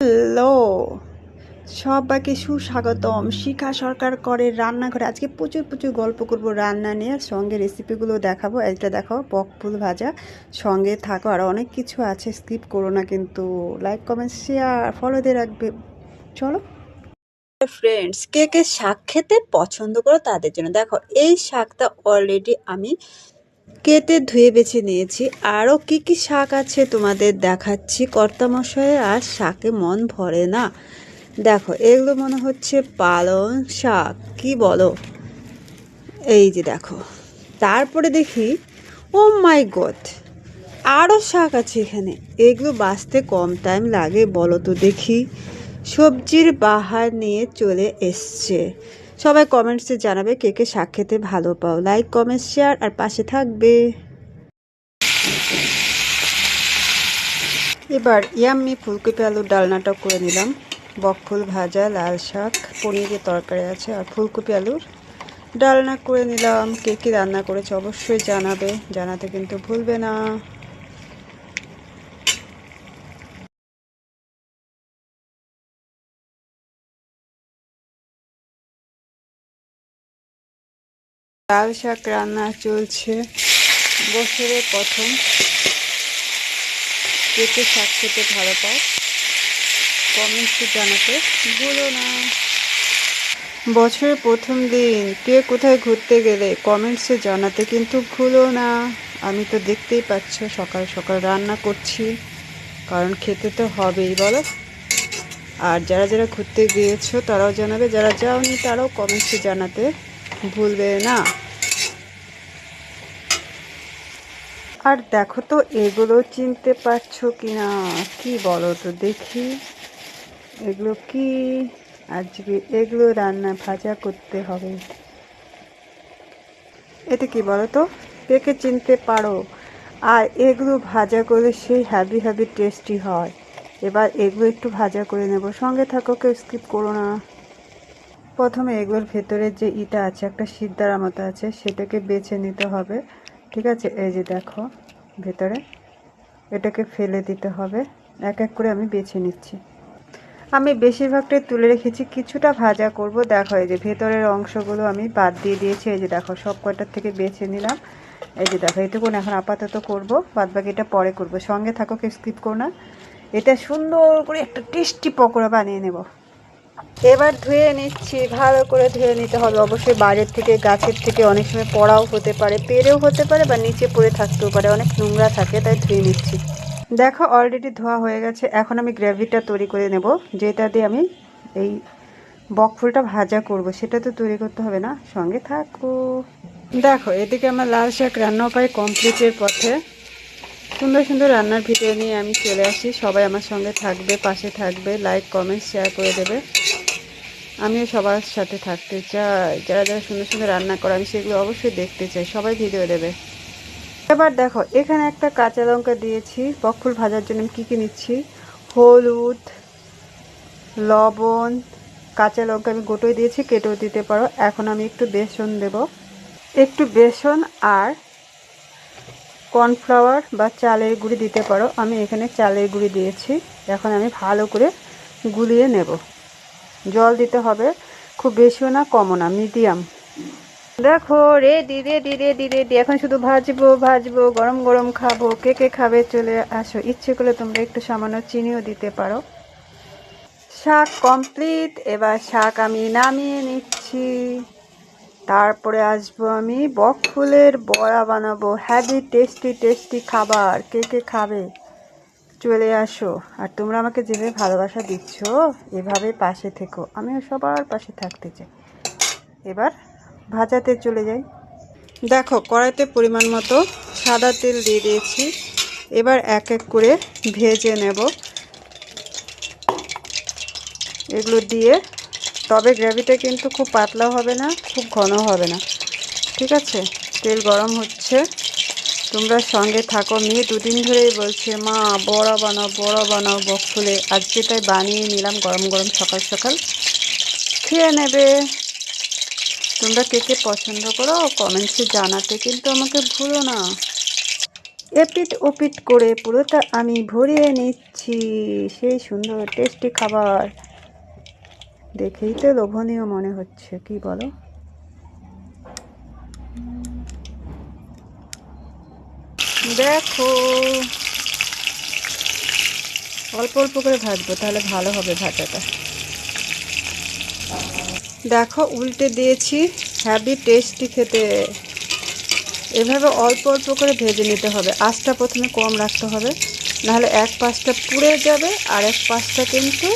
Hello, সবাইকে সুস্বাগতম। শিখা সরকার করে রান্নাঘরে। আজকে প্রচুর প্রচুর গল্প করব রান্না নিয়ে আর সঙ্গে রেসিপিগুলো দেখাবো। একটা দেখাবো বকফুল ভাজা। সঙ্গে থাকো, আর অনেক কিছু আছে স্কিপ করো না কিন্তু। লাইক কমেন্ট শেয়ার ফলো দিয়ে রাখবে। চলো। ফ্রেন্ডস কে কে শাক খেতে পছন্দ করো তাদের জন্য। দেখো, এই শাকটা অলরেডি আমি কেটে ধুয়ে বেছে নিয়েছি। আরও কি কি শাক আছে তোমাদের দেখাচ্ছি। কর্তামশাই আর শাকে মন ভরে না। দেখো, এগুলো মনে হচ্ছে পালং শাক। কি বলো? এই যে দেখো। তারপরে দেখি, ও মাই গড আরও শাক আছে এখানে। এগুলো বাঁচতে কম টাইম লাগে বলো তো দেখি। সবজির বাহার নিয়ে চলে এসছে। সবাই কমেন্টসে জানাবে কে কে শাক খেতে ভালো পাও। লাইক কমেন্ট শেয়ার আর পাশে থাকবে। এবার ইয়াম্মি ফুলকপি আলুর ডালনাটা করে নিলাম। বকফুল ভাজা, লাল শাক পনিরের তরকারি আছে আর ফুলকপি আলুর ডালনা করে নিলাম। কে কী রান্না করেছে অবশ্যই জানাবে। জানাতে কিন্তু ভুলবে না। লাল শাক রান্না চলছে। বছরের প্রথম। কেটে শাক খেতে ভালো পাও। কমেন্টসে জানাতে ভুলো না। বছরের প্রথম দিন, কে কোথায় ঘুরতে গেলে কমেন্টসে জানাতে কিন্তু ভুলো না। আমি তো দেখতেই পাচ্ছ, সকাল সকাল রান্না করছি। কারণ খেতে তো হবেই, বলো। আর যারা যারা ঘুরতে গিয়েছো, তারাও জানাবে, যারা যাওনি, তারাও কমেন্টসে জানাতে ভুলবে না। আর দেখো তো, এগুলো চিনতে পারছ কি না কি বলো তো দেখি। এগুলো কি? আজকে এগুলো রান্না ভাজা করতে হবে। এতে কি বলো তো? কে কে চিনতে পারো। আর এগুলো ভাজা করে সেই হ্যাভি হ্যাভি টেস্টি হয়। এবার এগুলো একটু ভাজা করে নেব। সঙ্গে থাকো, কেউ স্কিপ করো না। প্রথমে এগুলোর ভেতরে যে ইটা আছে, একটা সিদ্ধার মতো আছে, সেটাকে বেছে নিতে হবে। ঠিক আছে? এই যে দেখো, ভেতরে। এটাকে ফেলে দিতে হবে। এক এক করে আমি বেছে নিচ্ছি। আমি বেশিরভাগটাই তুলে রেখেছি। কিছুটা ভাজা করব। দেখো, এই যে ভেতরের অংশগুলো আমি বাদ দিয়ে দিয়েছি। এই যে দেখো, সব কয়টার থেকে বেছে নিলাম। এই যে দেখো এটুকুন এখন আপাতত করব। বাদ বাকিটা পরে করব। সঙ্গে থাকো স্কিপ করো না। এটা সুন্দর করে একটা টেস্টি পকোড়া বানিয়ে নেব। এবার ধুয়ে নিচ্ছি, ভালো করে ধুয়ে নিতে হবে। অবশ্যই বাইরের থেকে, গাছের থেকে অনেক সময় পড়াও হতে পারে, পেরেও হতে পারে বা নিচে পড়ে থাকতেও পারে। অনেক নোংরা থাকে, তাই ধুয়ে নিচ্ছি। দেখো অলরেডি ধোয়া হয়ে গেছে। এখন আমি গ্রেভিটা তৈরি করে নেব, যেটা দিয়ে আমি এই বকফুলটা ভাজা করব। সেটা তো তৈরি করতে হবে না। সঙ্গে থাকো। দেখো, এদিকে আমার লাল শাক রান্না প্রায় কমপ্লিটের পথে। সুন্দর সুন্দর রান্নার ভিডিও নিয়ে আমি চলে আসি। সবাই আমার সঙ্গে থাকবে, পাশে থাকবে। লাইক কমেন্ট শেয়ার করে দেবে। আমিও সবার সাথে থাকতে চাই। যারা যারা সুন্দর সুন্দর রান্না করে, আমি সেগুলো অবশ্যই দেখতে চাই। সবাই ভিডিও দেবে। এবার দেখো, এখানে একটা কাঁচা লঙ্কা দিয়েছি। বকফুল ভাজার জন্য আমি কী কী নিচ্ছি? হলুদ, লবণ, কাঁচা লঙ্কা আমি গোটোই দিয়েছি, কেটেও দিতে পারো। এখন আমি একটু বেসন দেব। একটু বেসন আর কর্নফ্লাওয়ার বা চালের গুঁড়ি দিতে পারো। আমি এখানে চালের গুঁড়ি দিয়েছি। এখন আমি ভালো করে গুলিয়ে নেব। জল দিতে হবে। খুব বেশিও না, কমও না মিডিয়াম দেখো রেডি রেডি রেডি রেডি এখন শুধু ভাজবো ভাজবো, গরম গরম খাব। কে কে খাবে চলে আসো। ইচ্ছে করলে তোমরা একটু সামান্য চিনিও দিতে পারো। শাক কমপ্লিট এবার শাক আমি নামিয়ে নিচ্ছি। তারপরে আসব আমি বক ফুলের বড়া বানাবো। হ্যাভি টেস্টি টেস্টি খাবার। কে কে খাবে? চলে আসো। আর তোমরা আমাকে যেভাবে ভালোবাসা দিচ্ছ, এভাবে পাশে থেকো। আমিও সবার পাশে থাকতে চাই। এবার ভাজাতে চলে যাই। দেখো, কড়াইতে পরিমাণ মতো সাদা তেল দিয়ে দিয়েছি। এবার এক এক করে ভেজে নেব। এগুলো দিয়ে, তবে গ্রেভিটা কিন্তু খুব পাতলাও হবে না, খুব ঘন হবে না। ঠিক আছে? তেল গরম হচ্ছে। তোমরা সঙ্গে থাকো। মেয়ে দুদিন ধরেই বলছে, মা, বড়া বানাও বড়া বানাও বকফুলে আজকে তাই বানিয়ে নিলাম গরম গরম সকাল সকাল। খেয়ে নেবে। তোমরা কে কে পছন্দ করো কমেন্টসে জানাতে কিন্তু আমাকে ভুলো না। এপিট ওপিট করে পুরোটা আমি ভরিয়ে নিচ্ছি সেই সুন্দর টেস্টি খাবার। দেখেই তো লোভনীয় মনে হচ্ছে, কি বলো? দেখো। অল্প অল্প করে ভাজবো, তাহলে ভালো হবে ভাজাটা। দেখো, উল্টে দিয়েছি হ্যাভি টেস্টি খেতে। এভাবে অল্প অল্প করে ভেজে নিতে হবে। আঁচটা প্রথমে কম রাখতে হবে, নাহলে এক পাশটা পুড়ে যাবে আর এক পাশটা কিন্তু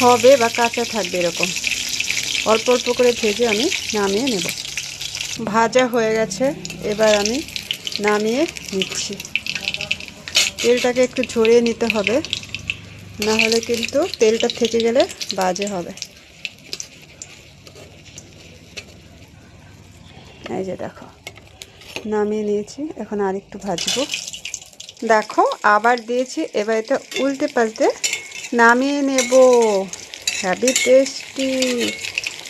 হবে বা কাঁচা থাকবে এরকম। অল্প অল্প করে ভেজে আমি নামিয়ে নেব। ভাজা হয়ে গেছে, এবার আমি নামিয়ে নিচ্ছি। তেলটাকে একটু ঝরিয়ে নিতে হবে, না হলে কিন্তু তেলটা থেকে গেলে বাজে হবে। এই যে দেখো, নামিয়ে নিয়েছি, এখন আর একটু ভাজবো। দেখো, আবার দিয়েছি, এবার এটা উল্টে পাল্টে নামিয়ে নেব। Heavy tasty.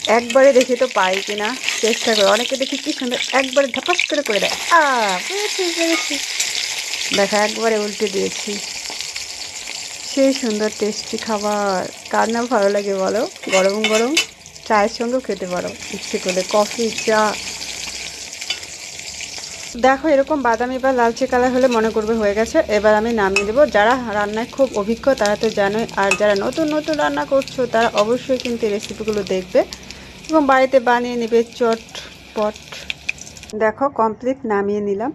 একবারে দেখি তো পাই কিনা, চেষ্টা করে। অনেকে দেখি কি সুন্দর, একবারে ধাপাস করে করে দেয়। আ পেরেছি। দেখা, একবারে উল্টে দিয়েছি। সেই সুন্দর টেস্টি খাবার। কার না ভালো লাগে বলো? গরম গরম চায়ের সঙ্গেও খেতে পারো। ইচ্ছে করে কফি চা। দেখো, এরকম বাদামি বা লালচে কালার হলে মনে করবে হয়ে গেছে। এবার আমি নামিয়ে দেবো। যারা রান্নায় খুব অভিজ্ঞ, তারা তো জানোই। আর যারা নতুন নতুন রান্না করছ, তারা অবশ্যই কিন্তু রেসিপিগুলো দেখবে। এবং বাড়িতে বানিয়ে নেবে চটপট। দেখো কমপ্লিট নামিয়ে নিলাম।